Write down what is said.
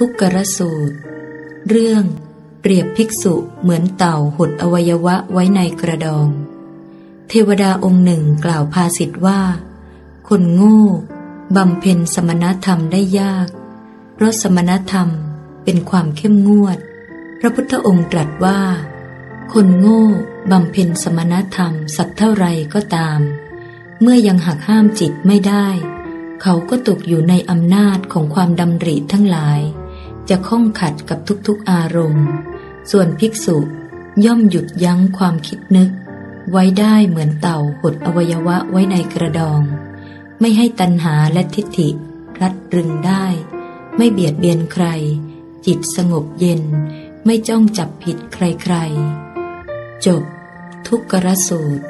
ทุกกรสูตร เรื่อง เปรียบภิกษุเหมือนเต่าหดอวัยวะไว้ในกระดอง เทวดาองค์หนึ่งกล่าวภาสิทธว่า คนโง่บำเพ็ญสมณธรรมได้ยาก เพราะสมณธรรมเป็นความเข้มงวด พระพุทธองค์ตรัสว่า คนโง่บำเพ็ญสมณธรรมสักเท่าไรก็ตาม เมื่อยังหักห้ามจิตไม่ได้ เขาก็ตกอยู่ในอำนาจของความดำริทั้งหลาย จะข้องขัดกับทุกๆอารมณ์ ส่วนภิกษุย่อมหยุดยั้งความคิดนึก ไว้ได้เหมือนเต่าหดอวัยวะไว้ในกระดอง ไม่ให้ตัณหาและทิฏฐิรัดรึงได้ ไม่เบียดเบียนใคร จิตสงบเย็น ไม่จ้องจับผิดใครๆ จบ ทุกกรสูตร